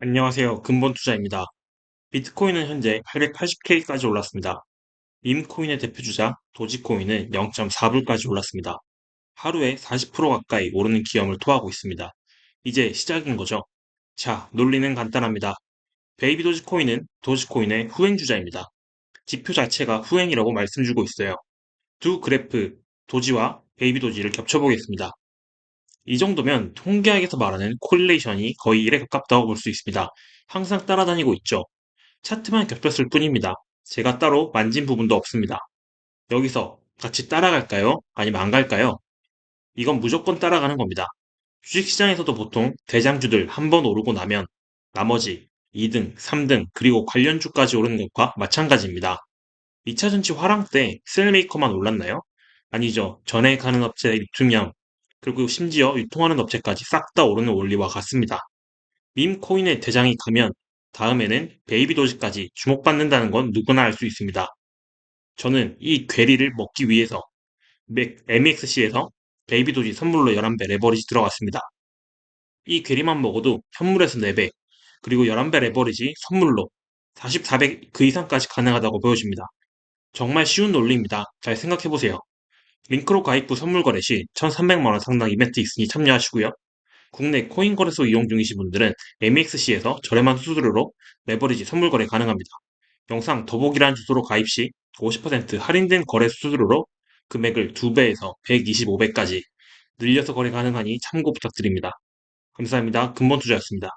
안녕하세요. 근본투자입니다. 비트코인은 현재 880K까지 올랐습니다. 밈코인의 대표주자 도지코인은 0.4불까지 올랐습니다. 하루에 40% 가까이 오르는 기염을 토하고 있습니다. 이제 시작인 거죠. 자, 논리는 간단합니다. 베이비 도지코인은 도지코인의 후행주자입니다. 지표 자체가 후행이라고 말씀 주고 있어요. 두 그래프, 도지와 베이비 도지를 겹쳐보겠습니다. 이 정도면 통계학에서 말하는 콜레이션이 거의 1에 가깝다고 볼 수 있습니다. 항상 따라다니고 있죠. 차트만 겹쳤을 뿐입니다. 제가 따로 만진 부분도 없습니다. 여기서 같이 따라갈까요? 아니면 안 갈까요? 이건 무조건 따라가는 겁니다. 주식시장에서도 보통 대장주들 한 번 오르고 나면 나머지 2등, 3등, 그리고 관련주까지 오르는 것과 마찬가지입니다. 2차 전지 화랑 때 셀메이커만 올랐나요? 아니죠. 전에 가는 업체 리튬형, 그리고 심지어 유통하는 업체까지 싹 다 오르는 원리와 같습니다. 밈 코인의 대장이 가면 다음에는 베이비 도지까지 주목받는다는 건 누구나 알 수 있습니다. 저는 이 괴리를 먹기 위해서 MXC에서 베이비 도지 선물로 11배 레버리지 들어갔습니다. 이 괴리만 먹어도 현물에서 4배, 그리고 11배 레버리지 선물로 44배 그 이상까지 가능하다고 보여집니다. 정말 쉬운 논리입니다. 잘 생각해보세요. 링크로 가입 후 선물 거래 시 1,300만원 상당 이벤트 있으니 참여하시고요. 국내 코인 거래소 이용 중이신 분들은 MXC에서 저렴한 수수료로 레버리지 선물 거래 가능합니다. 영상 더보기란 주소로 가입 시 50% 할인된 거래 수수료로 금액을 2배에서 125배까지 늘려서 거래 가능하니 참고 부탁드립니다. 감사합니다. 근본 투자였습니다.